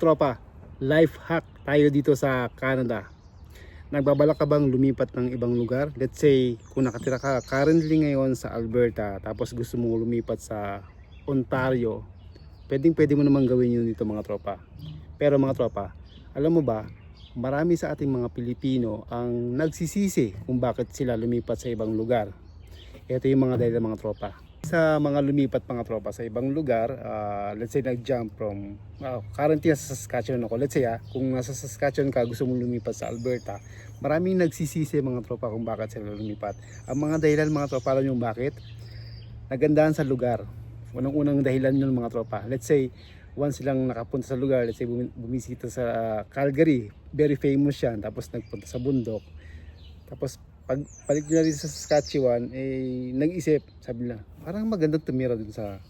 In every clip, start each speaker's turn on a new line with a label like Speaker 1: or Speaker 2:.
Speaker 1: tropa, life hack tayo dito sa Canada. Nagbabalak ka bang lumipat ng ibang lugar? Let's say, kung nakatira ka currently ngayon sa Alberta, tapos gusto mong lumipat sa Ontario, pwedeng pwede mo naman gawin yun dito mga tropa. Pero mga tropa, alam mo ba, marami sa ating mga Pilipino ang nagsisisi kung bakit sila lumipat sa ibang lugar. Ito yung mga dahilan mga tropa. Sa mga lumipat mga tropa sa ibang lugar, ah, let's say nag-jump from, ah, currently nasa Saskatchewan ako, let's say ah, kung nasa Saskatchewan ka, gusto mong lumipat sa Alberta, maraming nagsisisi mga tropa kung bakit sila lumipat. Ang mga dahilan mga tropa, alam nyo bakit? Nagandahan sa lugar. Unang-unang dahilan yun mga tropa. Let's say, once silang nakapunta sa lugar, let's say bumi- bumisita sa ah, Calgary, very famous yan, tapos nagpunta sa bundok. Tapos pag balik nila rin sa Saskatchewan, eh, nag-isip, sabi nila, parang magandang tumira dun sa,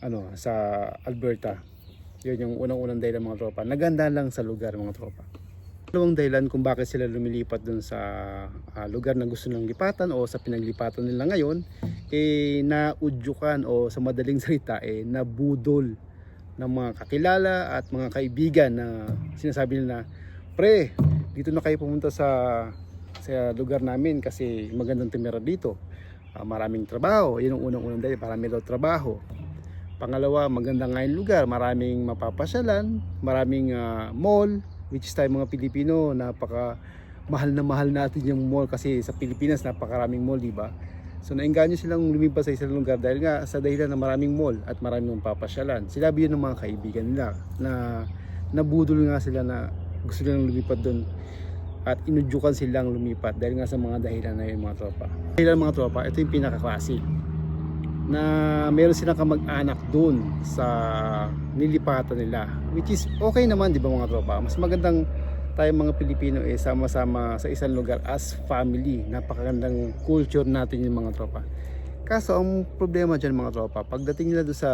Speaker 1: ano, sa Alberta. Yun yung unang-unang dahilan mga tropa. Naganda lang sa lugar mga tropa. Dalawang dahilan kung bakit sila lumilipat dun sa ah, lugar na gusto nilang lipatan o sa pinaglipatan nila ngayon, eh, naudyukan o sa madaling salita, eh, nabudol ng mga kakilala at mga kaibigan na sinasabi nila, pre, dito na kayo pumunta sa sa lugar namin kasi magandang tumira dito. Ah, maraming trabaho, yun ang unang-unang dahil, marami daw trabaho. Pangalawa, maganda nga yung lugar, maraming mapapasyalan, maraming ah, mall, which is tayo mga Pilipino, napaka mahal na mahal natin yung mall kasi sa Pilipinas napakaraming mall, di ba? So nainganyo silang lumipas sa isang lugar dahil nga sa dahilan na maraming mall at maraming mapapasyalan. Sinabi yun ng mga kaibigan nila na nabudol nga sila na gusto nilang lumipat doon at inudyukan silang lumipat dahil nga sa mga dahilan na yun mga tropa. Dahilan mga tropa, ito yung pinaka-classic na meron silang kamag-anak doon sa nilipatan nila which is okay naman di ba mga tropa? Mas magandang tayo mga Pilipino eh sama-sama sa isang lugar as family. Napakagandang culture natin yung mga tropa. Kaso ang problema dyan mga tropa pagdating nila doon sa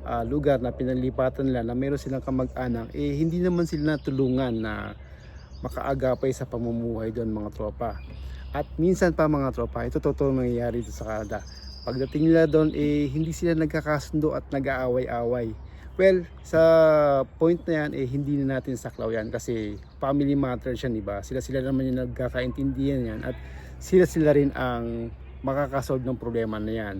Speaker 1: ah, lugar na pinalipatan nila na meron silang kamag-anak eh hindi naman sila natulungan na makaagapay sa pamumuhay doon mga tropa. At minsan pa mga tropa ito totoo nangyayari dito sa Canada. Pagdating nila doon eh hindi sila nagkakasundo at nag-aaway-away well sa point na yan eh hindi na natin saklaw yan kasi family matters yan diba sila sila naman yung nagkakaintindihan yan at sila sila rin ang makakasolve ng problema na yan.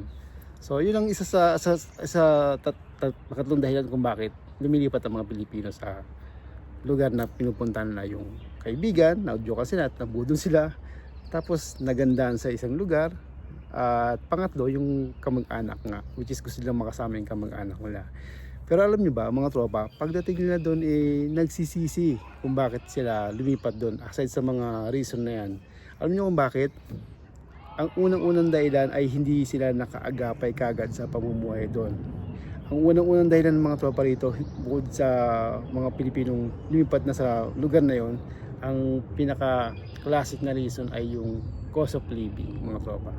Speaker 1: So yun ang isa sa sa, sa tat, tat, dahilan kung bakit lumilipat ang mga Pilipino sa lugar na pinupuntahan na yung kaibigan, naudyo sila at nabudol sila tapos nagandahan sa isang lugar at pangatlo, yung kamag-anak nga, which is gusto nilang makasama yung kamag-anak nila. Pero alam nyo ba, mga tropa, pagdating nila doon, eh, nagsisisi kung bakit sila lumipat doon, aside sa mga reason na yan. Alam nyo kung bakit? Ang unang-unang dahilan ay hindi sila nakaagapay kagad sa pamumuhay doon. Ang unang-unang dahilan ng mga tropa rito, bukod sa mga Pilipinong lumipat na sa lugar na yon, ang pinaka-classic na reason ay yung cost of living, mga tropa.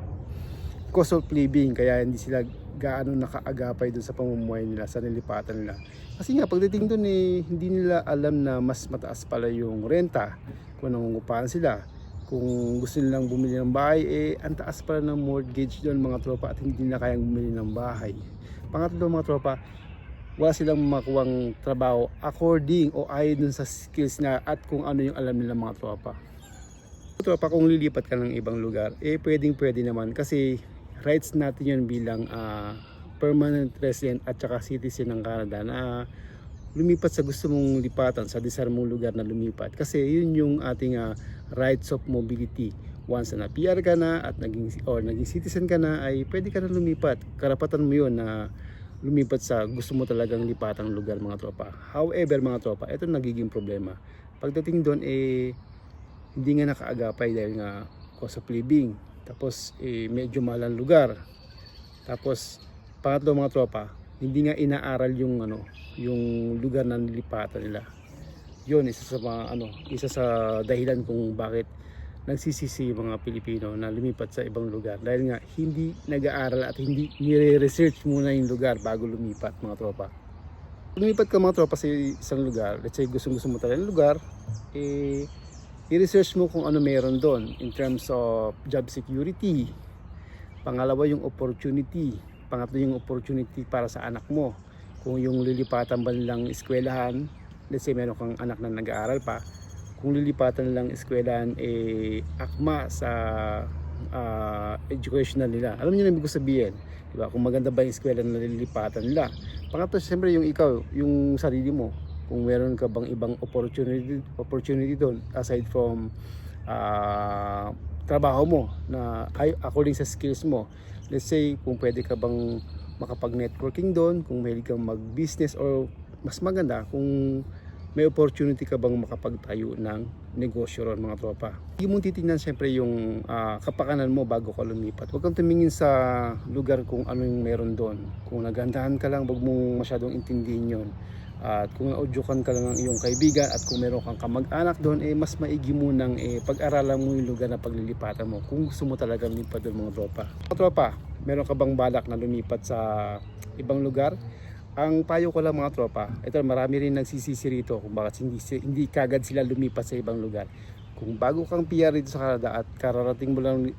Speaker 1: Cost of living kaya hindi sila gaano nakaagapay doon sa pamumuhay nila sa nilipatan nila. Kasi nga pagdating doon eh hindi nila alam na mas mataas pala yung renta kung nangungupahan sila. Kung gusto nilang bumili ng bahay eh ang taas pala ng mortgage doon mga tropa at hindi nila kayang bumili ng bahay pangatlo mga tropa wala silang makuwang trabaho according o ayon dun sa skills na at kung ano yung alam nila mga tropa. Tropa kung lilipat ka ng ibang lugar eh pwedeng pwede naman kasi rights natin yun bilang ah, permanent resident at saka citizen ng Canada na lumipat sa gusto mong lipatan sa desire mong lugar na lumipat. Kasi yun yung ating ah, rights of mobility once na PR ka na at naging or naging citizen ka na ay pwede ka na lumipat. Karapatan mo yun na lumipat sa gusto mo talagang lipatang lugar mga tropa. However mga tropa ito nagiging problema. Pagdating doon eh hindi nga nakaagapay dahil nga cost of living. Tapos eh, medyo mahal ang lugar. Tapos pangatlo mga tropa hindi nga inaaral yung ano yung lugar na nilipatan nila. Yun isa sa mga ano isa sa dahilan kung bakit nagsisisi yung mga Pilipino na lumipat sa ibang lugar dahil nga hindi nag-aaral at hindi nire-research muna yung lugar bago lumipat mga tropa lumipat ka mga tropa sa isang lugar let's say gusto gusto mo talaga ng lugar eh i-research mo kung ano meron doon in terms of job security. Pangalawa yung opportunity. Pangatlo yung opportunity para sa anak mo. kung yung lilipatan ba nilang eskwelahan, let's say meron kang anak na nag-aaral pa, kung lilipatan nilang eskwelahan eh akma sa ah, educational nila. Alam niyo na ibig sabihin, di ba? Kung maganda ba yung eskwela na nililipatan nila. Pangatlo, siyempre yung ikaw, yung sarili mo. Kung meron ka bang ibang opportunity opportunity doon aside from ah, trabaho mo na according sa skills mo. Let's say kung pwede ka bang makapag-networking doon, kung mahilig kang mag-business or mas maganda kung may opportunity ka bang makapagtayo ng negosyo ron mga tropa. Hindi mo titingnan siyempre yung ah, kapakanan mo bago ka lumipat. Huwag kang tumingin sa lugar kung ano yung meron doon. Kung nagandahan ka lang, huwag mong masyadong intindihin yun. At kung naudyukan ka lang ng iyong kaibigan at kung meron kang kamag-anak doon, eh mas maigi mo nang eh, pag-aralan mo yung lugar na paglilipatan mo kung gusto mo talaga lumipat doon mga tropa. Mga tropa, meron ka bang balak na lumipat sa ibang lugar? Ang payo ko lang mga tropa, ito marami rin nagsisisi rito kung bakit hindi, hindi kagad sila lumipat sa ibang lugar. Kung bago kang PR dito sa Canada at kararating mo lang,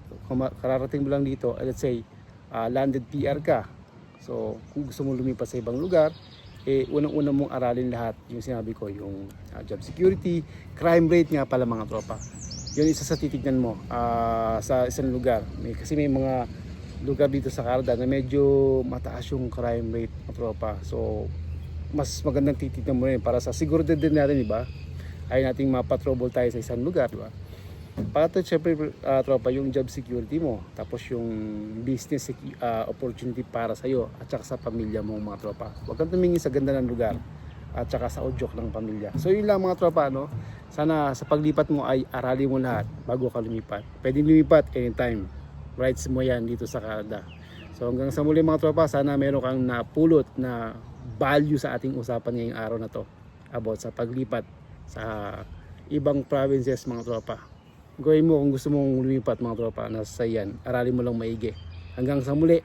Speaker 1: kararating mo lang dito, eh, let's say, ah, landed PR ka. So, kung gusto mo lumipat sa ibang lugar, eh, unang-una mong aralin lahat yung sinabi ko, yung ah, job security, crime rate nga pala mga tropa. Yun isa sa titignan mo ah, sa isang lugar. May, kasi may mga lugar dito sa Canada na medyo mataas yung crime rate mga tropa. So, mas magandang titignan mo rin para sa seguridad din natin, di ba? Ay nating mapatrouble tayo sa isang lugar, di ba? Pangatlo, syempre, ah, tropa, yung job security mo. Tapos yung business ah, opportunity para sa'yo at saka sa pamilya mo, mga tropa. Huwag kang tumingin sa ganda ng lugar at saka sa udyok ng pamilya. So yun lang mga tropa, no? Sana sa paglipat mo ay aralin mo lahat bago ka lumipat. Pwedeng lumipat anytime. Rights mo yan dito sa Canada. So hanggang sa muli mga tropa, sana meron kang napulot na value sa ating usapan ngayong araw na to about sa paglipat sa ibang provinces mga tropa. Gawin mo kung gusto mong lumipat mga tropa na sa yan. Aralin mo lang maigi. Hanggang sa muli,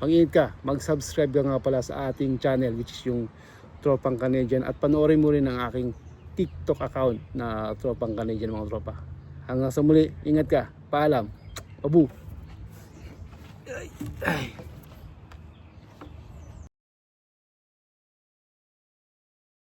Speaker 1: mag-ingat ka. Mag-subscribe ka nga pala sa ating channel which is yung Tropang Canadian at panoorin mo rin ang aking TikTok account na Tropang Canadian mga tropa. Hanggang sa muli, ingat ka. Paalam. Abu. Ay, ay.